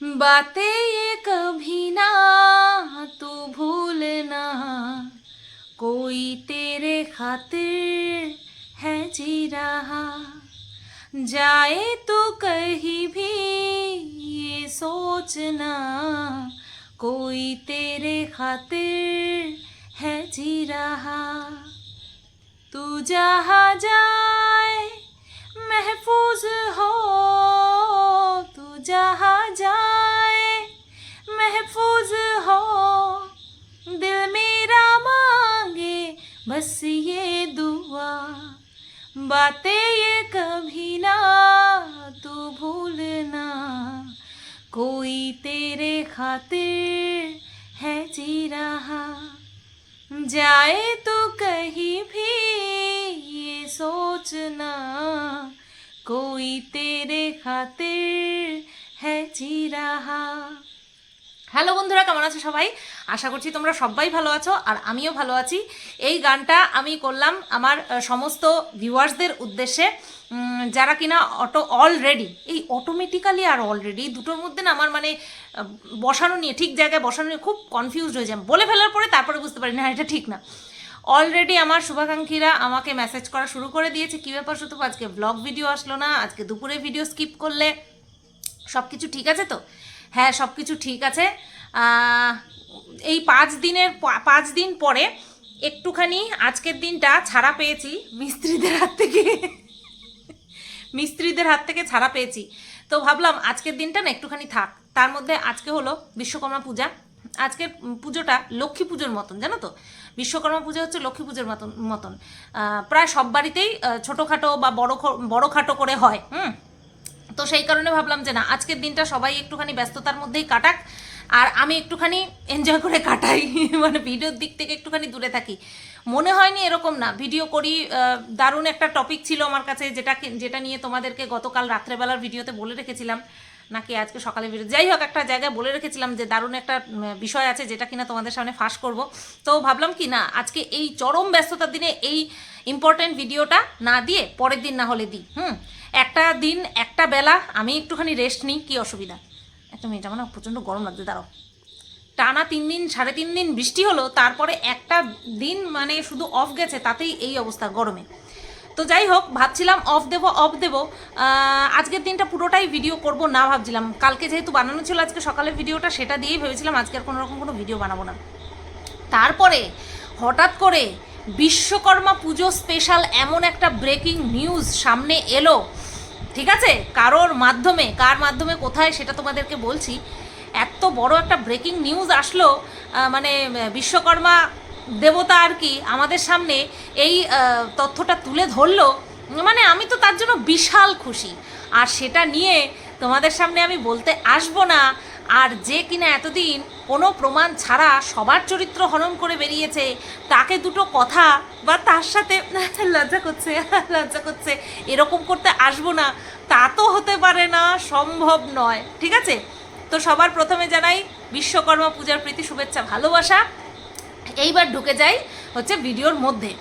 बातें ये कभी ना, तू भूलना कोई तेरे खातिर है जी रहा। जाए तो कहीं भी ये सोचना कोई तेरे खातिर है जी रहा। तू जहाँ जाए महफूज हो बस ये दुआ, बातें ये कभी ना, तू भूलना। कोई तेरे खातिर है जी रहा, जाए तो कहीं भी ये सोचना। कोई तेरे खातिर है जी रहा। হ্যালো বন্ধুরা, কেমন আছো সবাই? আশা করছি তোমরা সবাই ভালো আছো আর আমিও ভালো আছি। এই গানটা আমি করলাম আমার সমস্ত ভিউয়ার্সদের উদ্দেশ্যে। যারা কিনা অটো অলরেডি এই অটোমেটিক্যালি আর অলরেডি দুটোর মধ্যে না আমার মানে বসানো নিয়ে, ঠিক জায়গায় বসানো নিয়ে খুব কনফিউজড হয়ে যায় বলে ফেলার পরে তারপরে বুঝতে পারি না এটা ঠিক না। অলরেডি আমার শুভাকাঙ্ক্ষীরা আমাকে মেসেজ করা শুরু করে দিয়েছে, কী ব্যাপার শুধু আজকে ব্লগ ভিডিও আসলো না, আজকে দুপুরে ভিডিও স্কিপ করলে সব কিছু ঠিক আছে তো? হ্যাঁ সব কিছু ঠিক আছে। এই পাঁচ দিনের পাঁচ দিন পরে একটুখানি আজকের দিনটা ছাড়া পেয়েছি, মিস্ত্রিদের হাত থেকে। মিস্ত্রিদের হাত থেকে ছাড়া পেয়েছি। তো ভাবলাম আজকের দিনটা না একটুখানি থাক। তার মধ্যে আজকে হলো বিশ্বকর্মা পূজা। আজকের পুজোটা লক্ষ্মী পুজোর মতন, জানো তো? বিশ্বকর্মা পূজা হচ্ছে লক্ষ্মী পুজোর মতন মতন। প্রায় সব বাড়িতেই ছোটোখাটো বা বড় বড়োখাটো করে হয়, হুম? তো সেই কারণে ভাবলাম যে না, আজকের দিনটা সবাই একটুখানি ব্যস্ততার মধ্যেই কাটাক। আর আমি একটুখানি এনজয় করে কাটাই মানে ভিডিওর দিক থেকে একটুখানি দূরে থাকি। মনে হয়নি এরকম না ভিডিও করি দারুণ একটা টপিক ছিল আমার কাছে, যেটা যেটা নিয়ে তোমাদেরকে গতকাল রাত্রেবেলার ভিডিওতে বলে রেখেছিলাম। নাকি আজকে সকালে ভিডিও, যাই হোক, একটা জায়গায় বলে রেখেছিলাম যে দারুণ একটা বিষয় আছে যেটা কিনা তোমাদের সামনে ফাঁস করব। তো ভাবলাম কি না, আজকে এই চরম ব্যস্ততার দিনে এই ইম্পর্ট্যান্ট ভিডিওটা না দিয়ে পরের দিন না হলে দিই, হুম? একটা দিন, একটা বেলা, আমি একটুখানি রেস্ট নিই, কী অসুবিধা? একটা মিনিট, আমার না প্রচণ্ড গরম লাগছে, দাঁড়াও। টানা তিন দিন, সাড়ে তিন দিন বৃষ্টি হলো, তারপরে একটা দিন মানে শুধু অফ গেছে, তাতেই এই অবস্থা গরমে। তো যাই হোক, ভাবছিলাম অফ দেবো অফ দেবো। আজকের দিনটা পুরোটাই ভিডিও করব না ভাবছিলাম। কালকে যেহেতু বানানো ছিল আজকে সকালের ভিডিওটা সেটা দিয়েই ভেবেছিলাম আজকে আর কোনো রকম কোনো ভিডিও বানাবো না। তারপরে হঠাৎ করে বিশ্বকর্মা পুজো স্পেশাল এমন একটা ব্রেকিং নিউজ সামনে এলো। ঠিক আছে? কারোর মাধ্যমে, কার মাধ্যমে, কোথায় সেটা তোমাদেরকে বলছি। এত বড় একটা ব্রেকিং নিউজ আসলো মানে বিশ্বকর্মা দেবতা আর কি আমাদের সামনে এই তথ্যটা তুলে ধরলো। মানে আমি তো তার জন্য বিশাল খুশি। আর সেটা নিয়ে তোমাদের সামনে আমি বলতে আসব না। আর যে কিনা এতদিন কোনো প্রমাণ ছাড়া সবার চরিত্র হনন করে বেরিয়েছে, তাকে দুটো কথা বা তার সাথে লজ্জা করছে লজ্জা করছে, এরকম করতে আসব না, তা তো হতে পারে না, সম্ভব নয়, ঠিক আছে? তো সবার প্রথমে জানাই বিশ্বকর্মা পূজার প্রীতি, শুভেচ্ছা, ভালোবাসা। এইবার ঢুকে যাই হচ্ছে ভিডিওর মধ্যে।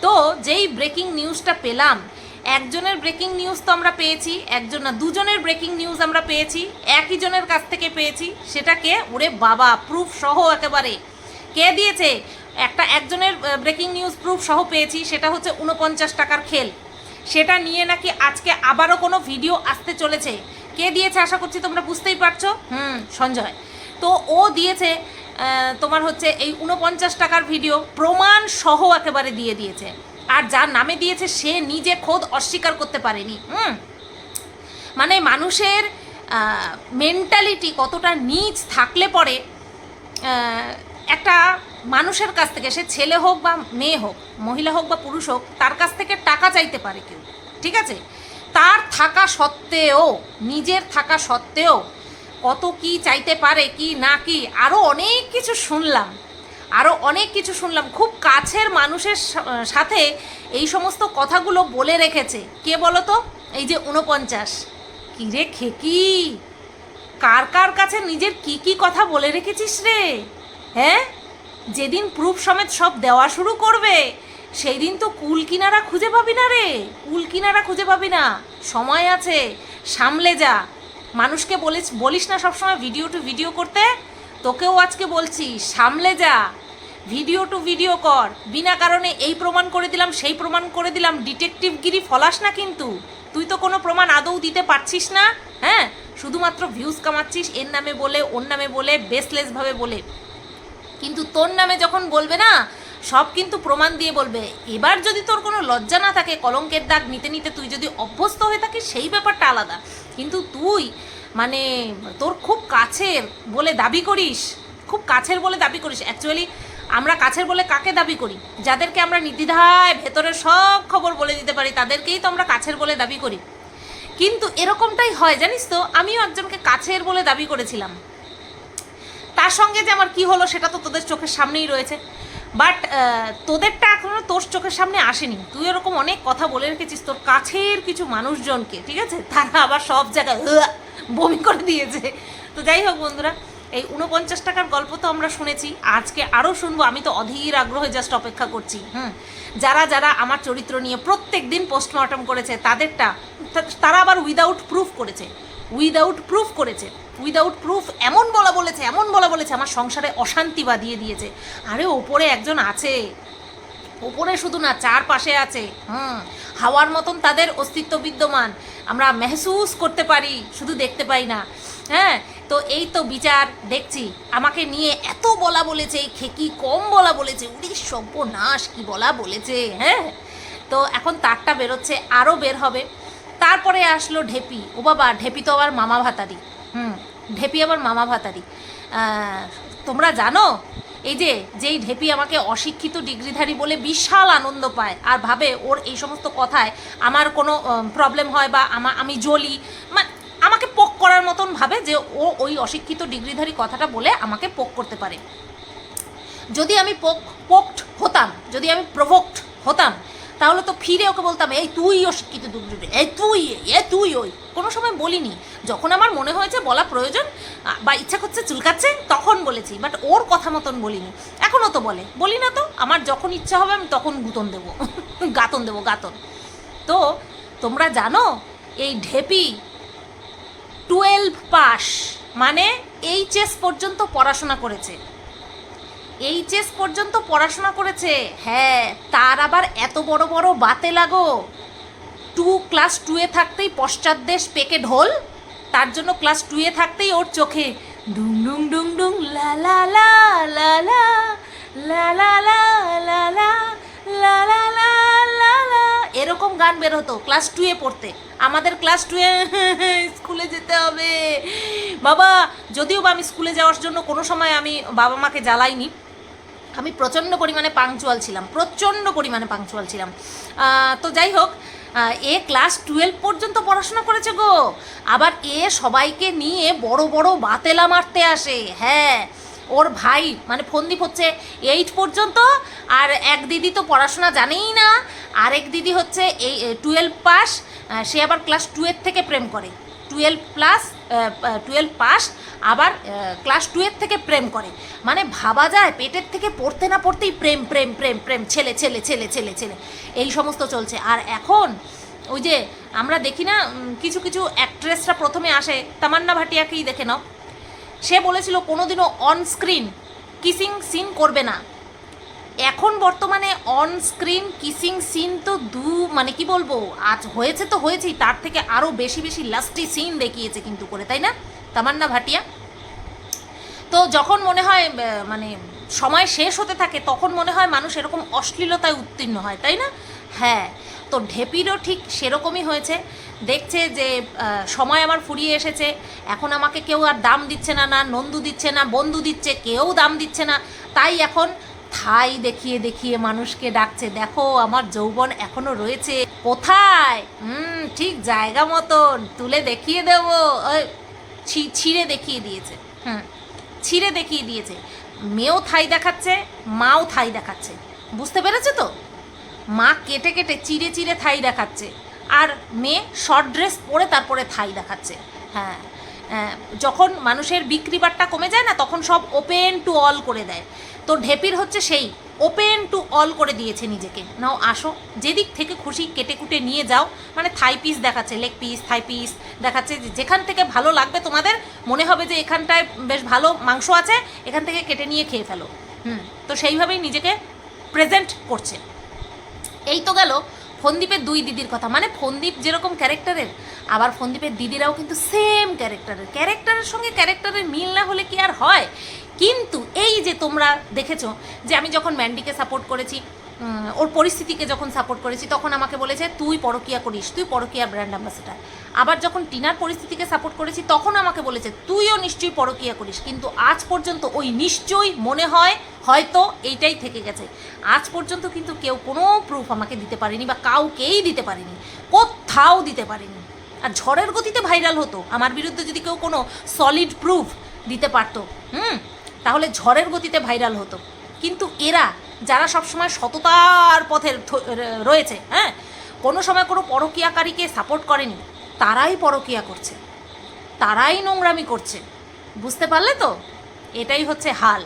তো যেই ব্রেকিং নিউজটা পেলাম একজনের ব্রেকিং নিউজ তো আমরা পেয়েছি, একজন না, দুজনের ব্রেকিং নিউজ আমরা পেয়েছি, একই জনের কাছ থেকে পেয়েছি, সেটাকে ওরে বাবা প্রুফ সহ একেবারে। কে দিয়েছে? একটা একজনের ব্রেকিং নিউজ প্রুফ সহ পেয়েছি, সেটা হচ্ছে উনপঞ্চাশ টাকার খেল। সেটা নিয়ে নাকি আজকে আবারও কোনো ভিডিও আসতে চলেছে। কে দিয়েছে আশা করছি তোমরা বুঝতেই পারছ? হুম, সঞ্জয়। তো ও দিয়েছে তোমার হচ্ছে এই উনপঞ্চাশ টাকার ভিডিও প্রমাণ সহ একেবারে দিয়ে দিয়েছে। আর যার নামে দিয়েছে সে নিজে খোদ অস্বীকার করতে পারেনি। হুম। মানে মানুষের মেন্টালিটি কতটা নিচ থাকলে পরে একটা মানুষের কাছ থেকে, সে ছেলে হোক বা মেয়ে হোক, মহিলা হোক বা পুরুষ হোক, তার কাছ থেকে টাকা চাইতে পারে কেউ, ঠিক আছে? তার থাকা সত্ত্বেও, নিজের থাকা সত্ত্বেও কত কি চাইতে পারে, কি না কি আরও অনেক কিছু শুনলাম। আরও অনেক কিছু শুনলাম। খুব কাছের মানুষের সাথে এই সমস্ত কথাগুলো বলে রেখেছে। কে বলো তো এই যে উনপঞ্চাশ কিরে খেকি? কার কার কাছে নিজের কি কি কথা বলে রেখেছিস রে? হ্যাঁ? যেদিন প্রুফ সমেত সব দেওয়া শুরু করবে সেই দিন তো কুল কিনারা খুঁজে পাবি না রে। কুল কিনারা খুঁজে পাবি না। সময় আছে, সামলে যা। মানুষকে বলিস বলিস না সবসময় ভিডিও টু ভিডিও করতে? তোকেও আজকে বলছি, সামলে যা। ভিডিও টু ভিডিও কর। বিনা কারণে এই প্রমাণ করে দিলাম, সেই প্রমাণ করে দিলাম। ডিটেকটিভগিরি ফলাস না কিন্তু। তুই তো কোনো প্রমাণ আদৌ দিতে পারছিস না হ্যাঁ? শুধুমাত্র ভিউজ কামাচ্ছিস, এর নামে বলে, ওর নামে বলে বেসলেসভাবে বলে। কিন্তু তোর নামে যখন বলবে না, সব কিন্তু প্রমাণ দিয়ে বলবে। এবার যদি তোর কোনো লজ্জা না থাকে, কলঙ্কের দাগ নিতে নিতে তুই যদি অভ্যস্ত হয়ে থাকিস, সেই ব্যাপারটা আলাদা। কিন্তু তুই মানে তোর খুব কাছের বলে দাবি করিস। খুব কাছের বলে দাবি করিস। অ্যাকচুয়ালি আমরা কাছের বলে কাকে দাবি করি? যাদেরকে আমরা নির্দ্বিধায় ভেতরের সব খবর বলে দিতে পারি, তাদেরকেই তো আমরা কাছের বলে দাবি করি। কিন্তু এরকমটাই হয়, জানিস তো? আমিও একজনকে কাছের বলে দাবি করেছিলাম। তার সঙ্গে যে আমার কি হলো সেটা তো তোদের চোখের সামনেই রয়েছে। বাট তোদেরটা এখনও তোর চোখের সামনে আসেনি। তুই এরকম অনেক কথা বলে রেখেছিস তোর কাছের কিছু মানুষজনকে, ঠিক আছে? তারা আবার সব জায়গায় বমি করে দিয়েছে। তো যাই হোক বন্ধুরা এই উনপঞ্চাশ টাকার গল্প তো আমরা শুনেছি, আজকে আরও শুনব। আমি তো অধীর আগ্রহে জাস্ট অপেক্ষা করছি। হুম, যারা যারা আমার চরিত্র নিয়ে প্রত্যেক দিন পোস্টমর্টম করেছে, তাদেরটা তারা আবার উইদাউট প্রুফ করেছে। উইদাউট প্রুফ করেছে। উইদাউট প্রুফ এমন বলা বলেছে, এমন বলা বলেছে, আমার সংসারে অশান্তি বাঁধিয়ে দিয়েছে। আরে ওপরে একজন আছে ওপরে শুধু না চারপাশে আছে। হুম, হাওয়ার মতন তাদের অস্তিত্ব বিদ্যমান। আমরা মেহসুস করতে পারি, শুধু দেখতে পাই না। হ্যাঁ তো এই তো বিচার, দেখছি। আমাকে নিয়ে এত বলা বলেছে খেকি কম বলা বলেছে। উড়ি, সর্বনাশ কি বলা বলেছে হ্যাঁ? তো এখন তারটা বেরোচ্ছে আরও বের হবে। তারপরে আসলো ঢেপি। ও বাবা, ঢেপি তো আবার মামা ভাতারি। হুম, ঢেপি আবার মামা ভাতারি। তোমরা জানো এই যে, যেই ঢেপি আমাকে অশিক্ষিত ডিগ্রিধারী বলে বিশাল আনন্দ পায় আর ভাবে ওর এই সমস্ত কথায় আমার কোনো প্রবলেম হয় বা আমা, আমি জ্বলি মানে আমাকে পোক করার মতন ভাবে যে ও ওই অশিক্ষিত ডিগ্রিধারী কথাটা বলে আমাকে পোক করতে পারে। যদি আমি পোক, পোকড হতাম, যদি আমি প্রভোক্ট হতাম তাহলে তো ফিরে ওকে বলতাম, এই তুই অশিক্ষিত দুগ্ধ এই তুই, এ তুই ওই। কোনো সময় বলিনি। যখন আমার মনে হয়েছে বলা প্রয়োজন বা ইচ্ছা করছে চুলকাচ্ছে, তখন বলেছি বাট ওর কথা মতন বলিনি। এখনও তো বলে। বলি না তো, আমার যখন ইচ্ছা হবে আমি তখন গুতন দেবো, গাতন দেবো, গাতন। তো, তোমরা জানো, এই ঢেপি টুয়েলভ পাস মানে এইচএস পর্যন্ত পড়াশোনা করেছে। এইচএস পর্যন্ত পড়াশোনা করেছে। হ্যাঁ তার আবার এত বড় বড় বাতে লাগো। টু ক্লাস টুয়ে থাকতেই পশ্চাৎদেশ পেকে ঢোল, তার জন্য ক্লাস টুয়ে থাকতেই ওর চোখে ডুং ডুং ডুং ডুং লা লা লা লা লা লা লা লা লা লা লা লা লা লা লা। এরকম গান বের হতো ক্লাস টুয়ে পড়তে। আমাদের ক্লাস টুয়ে স্কুলে যেতে হবে। বাবা, যদিও বা আমি স্কুলে যাওয়ার জন্য কোনো সময় আমি বাবা মাকে জ্বালাইনি আমি প্রচণ্ড পরিমাণে পাংচুয়াল ছিলাম, প্রচণ্ড পরিমাণে পাংচুয়াল ছিলাম। তো যাই হোক এ ক্লাস টুয়েলভ পর্যন্ত পড়াশোনা করেছে গো। আবার এ সবাইকে নিয়ে বড় বড় বাতেলা মারতে আসে হ্যাঁ। ওর ভাই মানে ফন্দীপ হচ্ছে এইট পর্যন্ত, আর এক দিদি তো পড়াশোনা জানেই না। আরেক দিদি হচ্ছে এই টুয়েলভ পাস সে আবার ক্লাস টুয়েলভ থেকে প্রেম করে। টুয়েলভ প্লাস টুয়েলভ পাস আবার ক্লাস টুয়েলভ থেকে প্রেম করে। মানে ভাবা যায়, পেটের থেকে পড়তে না পড়তেই প্রেম প্রেম প্রেম প্রেম, ছেলে ছেলে ছেলে ছেলে ছেলে। এই সমস্ত চলছে। আর এখন, ওই যে আমরা দেখি না কিছু কিছু অ্যাক্ট্রেসরা প্রথমে আসে, তামান্না ভাটিয়াকেই দেখে নাও। সে বলেছিল, কোনোদিনও অন স্ক্রিন কিসিং সিন করবে না। এখন বর্তমানে অন স্ক্রিন কিসিং সিন তো দু মানে কি বলব, আজ হয়েছে তো হয়েছেই, তার থেকে আরও বেশি বেশি লাস্টি সিন দেখিয়েছে কিন্তু করে, তাই না? তামান্না ভাটিয়া। তো যখন মনে হয় মানে সময় শেষ হতে থাকে, তখন মনে হয় মানুষ এরকম অশ্লীলতায় উত্তীর্ণ হয়, তাই না? হ্যাঁ তো ঢেপিরও ঠিক সেরকমই হয়েছে। দেখছে যে সময় আমার ফুরিয়ে এসেছে, এখন আমাকে কেউ আর দাম দিচ্ছে না না নন্দু দিচ্ছে না, বন্ধু দিচ্ছে, কেউ দাম দিচ্ছে না। তাই এখন থাই দেখিয়ে দেখিয়ে মানুষকে ডাকছে, দেখো, আমার যৌবন এখনও রয়েছে। কোথায়? হুম, ঠিক জায়গা মতন, তুলে দেখিয়ে দেবো। ছিঁড়ে দেখিয়ে দিয়েছে। হুম, ছিঁড়ে দেখিয়ে দিয়েছে। মেয়েও থাই দেখাচ্ছে, মাও থাই দেখাচ্ছে। বুঝতে পেরেছ তো? মা কেটে কেটে চিড়ে চিড়ে থাই দেখাচ্ছে, আর মেয়ে শর্ট ড্রেস পরে তারপরে থাই দেখাচ্ছে। হ্যাঁ যখন মানুষের বিক্রি বাট্টা কমে যায় না, তখন সব ওপেন টু অল করে দেয়। তো ঢেপির হচ্ছে সেই ওপেন টু অল করে দিয়েছে নিজেকে। নাও আসো, যেদিক থেকে খুশি কেটে কুটে নিয়ে যাও। মানে থাই পিস দেখাচ্ছে লেগ পিস থাই পিস দেখাচ্ছে যেখান থেকে ভালো লাগবে তোমাদের, মনে হবে যে এখানটায় বেশ ভালো মাংস আছে, এখান থেকে কেটে নিয়ে খেয়ে ফেলো। হুম, তো সেইভাবেই নিজেকে প্রেজেন্ট করছে। এই তো গেল ফন্দীপের দুই দিদির কথা। মানে ফন্দীপ যেরকম ক্যারেক্টারের, আবার ফন্দীপের দিদিরাও কিন্তু সেম ক্যারেক্টারের। ক্যারেক্টারের সঙ্গে ক্যারেক্টারের মিল না হলে কি আর হয়? কিন্তু এই যে তোমরা দেখেছ যে আমি যখন ম্যান্ডিকে সাপোর্ট করেছি ওর পরিস্থিতিকে যখন সাপোর্ট করেছি, তখন আমাকে বলেছে, তুই পরকিয়া করিস, তুই পরকিয়ার ব্র্যান্ড অ্যাম্বাসেডার আবার যখন টিনার পরিস্থিতিকে সাপোর্ট করেছি, তখন আমাকে বলেছে, তুইও নিশ্চয়ই পরকিয়া করিস। কিন্তু আজ পর্যন্ত ওই নিশ্চয়ই মনে হয়, হয়তো এইটাই থেকে গেছে। আজ পর্যন্ত কিন্তু কেউ কোনো প্রুফ আমাকে দিতে পারেনি বা কাউকেই দিতে পারেনি, কোথাও দিতে পারেনি। আর ঝড়ের গতিতে ভাইরাল হতো, আমার বিরুদ্ধে যদি কেউ কোনো সলিড প্রুফ দিতে পারতো, হুম, তাহলে ঝড়ের গতিতে ভাইরাল হতো। কিন্তু এরা, যারা সবসময় সততার পথে রয়েছে হ্যাঁ? কোনো সময় কোনো পরকীয়াকারীকে সাপোর্ট করেনি, তারাই পরকীয়া করছে। তারাই নোংরামি করছে। বুঝতে পারলে তো? এটাই হচ্ছে হাল।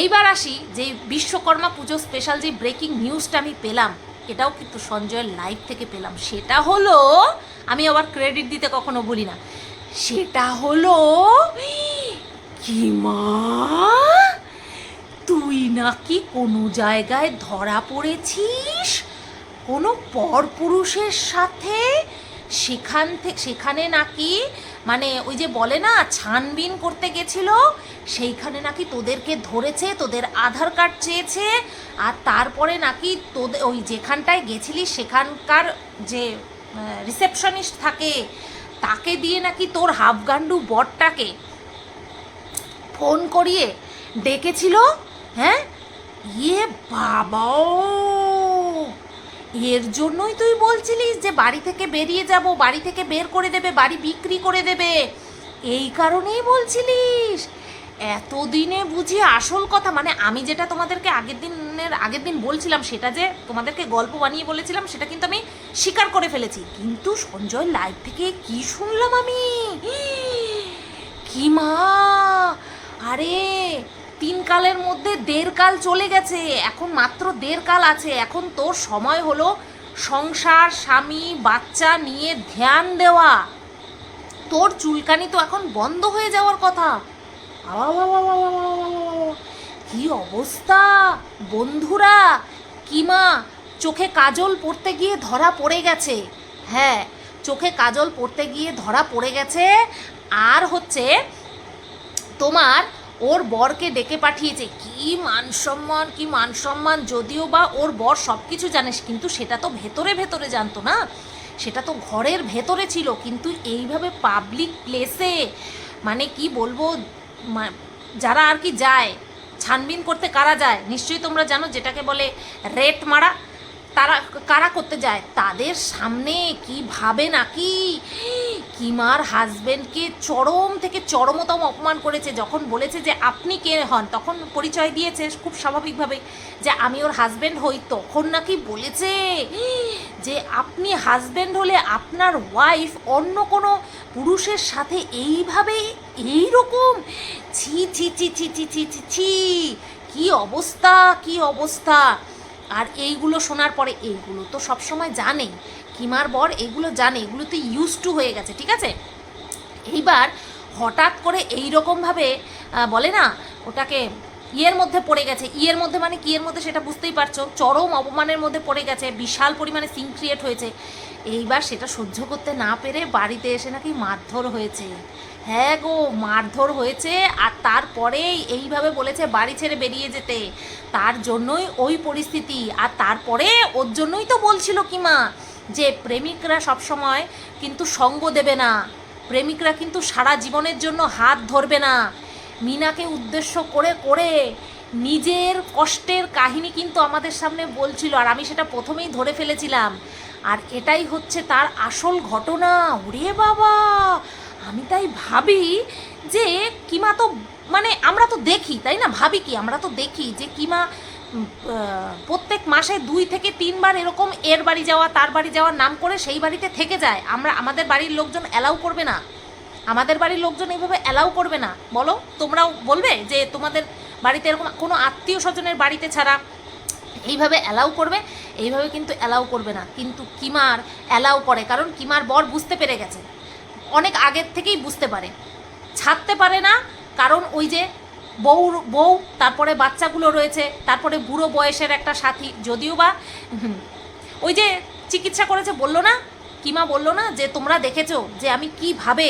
এইবার আসি যে বিশ্বকর্মা পুজো স্পেশাল যে ব্রেকিং নিউজটা আমি পেলাম, এটাও কিন্তু সঞ্জয়ের লাইভ থেকে পেলাম। সেটা হলো, আমি আবার ক্রেডিট দিতে কখনো বলি না, সেটা হলো, কি মা? তুই নাকি কোনো জায়গায় ধরা পড়েছিস? কোনো পরপুরুষের সাথে? সেখান থেকে সেখানে নাকি মানে ওই যে বলে না, ছানবিন করতে গেছিল? সেইখানে নাকি তোদেরকে ধরেছে, তোদের আধার কার্ড চেয়েছে, আর তারপরে নাকি তোদের ওই যেখানটায় গেছিলি, সেখানকার যে রিসেপশনিস্ট থাকে, তাকে দিয়ে নাকি তোর হাফগান্ডু বরটাকে ফোন করিয়ে ডেকেছিল? হ্যাঁ? ইয়ে বাবা এর জন্যই তুই বলছিলিস যে বাড়ি থেকে বেরিয়ে যাব, বাড়ি থেকে বের করে দেবে, বাড়ি বিক্রি করে দেবে। এই কারণেই বলছিলিস। এতদিনে বুঝি আসল কথা মানে আমি যেটা তোমাদেরকে আগের দিনের, আগের দিন বলছিলাম, সেটা যে তোমাদেরকে গল্প বানিয়ে বলেছিলাম, সেটা কিন্তু আমি স্বীকার করে ফেলেছি। কিন্তু সঞ্জয় লাইভ থেকে কি শুনলাম আমি? কি মা! আরে তিন কালের মধ্যে দেড় কাল চলে গেছে, এখন মাত্র দেড় কাল আছে, এখন তোর সময় হলো সংসার, স্বামী, বাচ্চা নিয়ে ধ্যান দেওয়া। তোর চুলকানি তো এখন বন্ধ হয়ে যাওয়ার কথা। কি অবস্থা? বন্ধুরা কিমা চোখে কাজল পড়তে গিয়ে ধরা পড়ে গেছে। হ্যাঁ চোখে কাজল পড়তে গিয়ে ধরা পড়ে গেছে। আর হচ্ছে তোমার ওর বরকে ডেকে পাঠিয়েছে। কি মান সম্মান কি মান সম্মান যদিও বা ওর বর সব কিছু জানিস, কিন্তু সেটা তো ভেতরে ভেতরে জানতো না। সেটা তো ঘরের ভেতরে ছিল, কিন্তু এইভাবে পাবলিক প্লেসে মানে কি বলব যারা আর কি যায়, ছানবিন করতে কারা যায়, নিশ্চয়ই তোমরা জানো, যেটাকে বলে রেট মারা। তারা কারা করতে যায় তাদের সামনে কি ভাবে নাকি কিমার হাজবেন্ডকে চরম থেকে চরমতম অপমান করেছে যখন বলেছে যে আপনি কে হন তখন পরিচয় দিয়েছে খুব স্বাভাবিকভাবে যে আমি ওর হাজবেন্ড হই তখন নাকি বলেছে যে আপনি হাজবেন্ড হলে আপনার ওয়াইফ অন্য কোনো পুরুষের সাথে এইভাবে এই রকম ছি ছি ছি ছি ছি ছি ছি ছি কি অবস্থা কি অবস্থা আর এইগুলো শোনার পরে, এইগুলো তো সবসময় জানেই। কিমার বর এগুলো জানে এগুলো তো ইউজ টু হয়ে গেছে, ঠিক আছে? এইবার হঠাৎ করে এই রকমভাবে বলে না, ওটাকে ইয়ের মধ্যে পড়ে গেছে। ইয়ের মধ্যে মানে কি এর মধ্যে সেটা বুঝতেই পারছ? চরম অপমানের মধ্যে পড়ে গেছে, বিশাল পরিমাণে সিং ক্রিয়েট হয়েছে। এইবার সেটা সহ্য করতে না পেরে বাড়িতে এসে নাকি মারধর হয়েছে। হ্যাঁ গো, মারধর হয়েছে আর তারপরে এইভাবে বলেছে বাড়ি ছেড়ে বেরিয়ে যেতে। তার জন্যই ওই পরিস্থিতি আর তারপরে ওর জন্যই তো বলছিল কি মা যে প্রেমিকরা সবসময় কিন্তু সঙ্গ দেবে না। প্রেমিকরা কিন্তু সারা জীবনের জন্য হাত ধরবে না। মিনাকে উদ্দেশ্য করে করে নিজের কষ্টের কাহিনী কিন্তু আমাদের সামনে বলছিল আর আমি সেটা প্রথমেই ধরে ফেলেছিলাম। আর এটাই হচ্ছে তার আসল ঘটনা। ওরে বাবা! আমি তাই ভাবি যে কিমা তো মানে আমরা তো দেখি, তাই না? ভাবি কি, আমরা তো দেখি যে কিমা প্রত্যেক মাসে দুই থেকে তিনবার এরকম এর বাড়ি যাওয়া, তার বাড়ি যাওয়ার নাম করে সেই বাড়িতে থেকে যায়। আমরা, আমাদের বাড়ির লোকজন অ্যালাউ করবে না। আমাদের বাড়ির লোকজন এইভাবে অ্যালাউ করবে না। বলো, তোমরাও বলবে যে তোমাদের বাড়িতে এরকম কোনো আত্মীয় স্বজনের বাড়িতে ছাড়া এইভাবে অ্যালাউ করবে, এইভাবে কিন্তু অ্যালাউ করবে না। কিন্তু কিমার অ্যালাউ করে, কারণ কিমার বর বুঝতে পেরে গেছে। অনেক আগের থেকেই বুঝতে পারে। ছাড়তে পারে না, কারণ ওই যে বউ বউ, তারপরে বাচ্চাগুলো রয়েছে, তারপরে বুড়ো বয়সের একটা সাথী, যদিও বা ওই যে চিকিৎসা করেছে, বলল না, কিমা বলল না যে, তোমরা দেখেছ যে আমি কীভাবে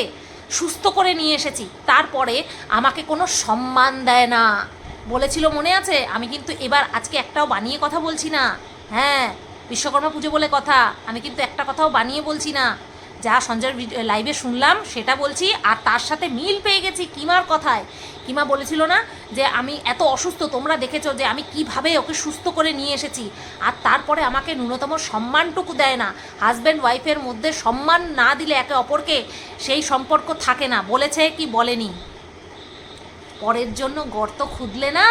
সুস্থ করে নিয়ে এসেছি? তারপরে আমাকে কোনো সম্মান দেয় না। বলেছিল মনে আছে? আমি কিন্তু এবার আজকে একটাও বানিয়ে কথা বলছি না। হ্যাঁ বিশ্বকর্মা পুজো বলে কথা। আমি কিন্তু একটা কথাও বানিয়ে বলছি না। যা সঞ্জয়ের লাইভে শুনলাম, সেটা বলছি, আর তার সাথে মিল পেয়ে গেছি কিমার কথায়। কিমা বলেছিল না যে, আমি এত অসুস্থ, তোমরা দেখেছ যে, আমি কীভাবে ওকে সুস্থ করে নিয়ে এসেছি। আর তারপরে আমাকে ন্যূনতম সম্মানটুকু দেয় না। হাজব্যান্ড ওয়াইফের মধ্যে সম্মান না দিলে একে অপরকে সেই সম্পর্ক থাকে না। বলেছে কি বলেনি। পরের জন্য গর্ত খুদলে না,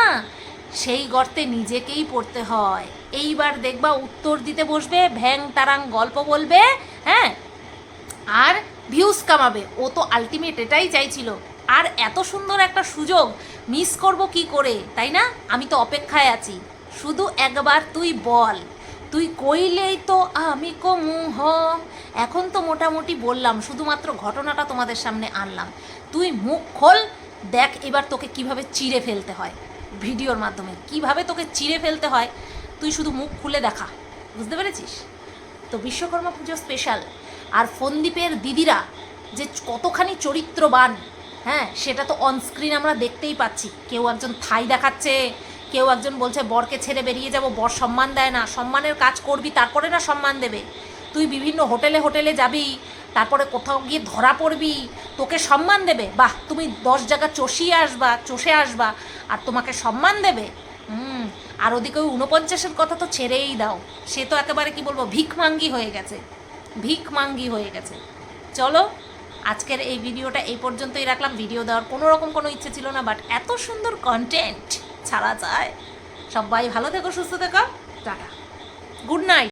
সেই গর্তে নিজেকেই পড়তে হয়। এইবার দেখবা উত্তর দিতে বসবে, ভ্যাং তারাং গল্প বলবে হ্যাঁ? আর ভিউজ কামাবে। ও তো আলটিমেট এটাই চাইছিল। আর এত সুন্দর একটা সুযোগ মিস করব কি করে, তাই না? আমি তো অপেক্ষায় আছি। শুধু একবার তুই বল, তুই কইলেই তো আমি কমু হ। এখন তো মোটামুটি বললাম, শুধুমাত্র ঘটনাটা তোমাদের সামনে আনলাম। তুই মুখ খোল দেখ এবার তোকে কীভাবে চিড়ে ফেলতে হয় ভিডিওর মাধ্যমে। কীভাবে তোকে চিড়ে ফেলতে হয়, তুই শুধু মুখ খুলে দেখা। বুঝতে পেরেছিস? তো বিশ্বকর্মা পুজো স্পেশাল আর ফন্দীপের দিদিরা যে কতখানি চরিত্রবান হ্যাঁ সেটা তো অনস্ক্রিন আমরা দেখতেই পাচ্ছি। কেউ একজন থাই দেখাচ্ছে, কেউ একজন বলছে, বরকে ছেড়ে বেরিয়ে যাব, বর সম্মান দেয় না, সম্মানের কাজ করবি, তারপরে না সম্মান দেবে। তুই বিভিন্ন হোটেলে হোটেলে যাবি তারপরে কোথাও গিয়ে ধরা পড়বি তোকে সম্মান দেবে। বাহ তুমি দশ জায়গা চষিয়ে আসবা চষে আসবা আর তোমাকে সম্মান দেবে। হুম আর ওদিকে ওই উনপঞ্চাশের কথা তো ছেড়েই দাও। সে তো একেবারে কি বলব ভিকমাঙ্গি হয়ে গেছে। ভিকমাঙ্গি হয়ে গেছে। চলো আজকের এই ভিডিওটা এই পর্যন্তই রাখলাম। ভিডিও দেওয়ার কোনো রকম কোনো ইচ্ছে ছিল না বাট এত সুন্দর কন্টেন্ট ছাড়া যায়। সবাই ভালো থেকো সুস্থ থেকো। টাটা। Good night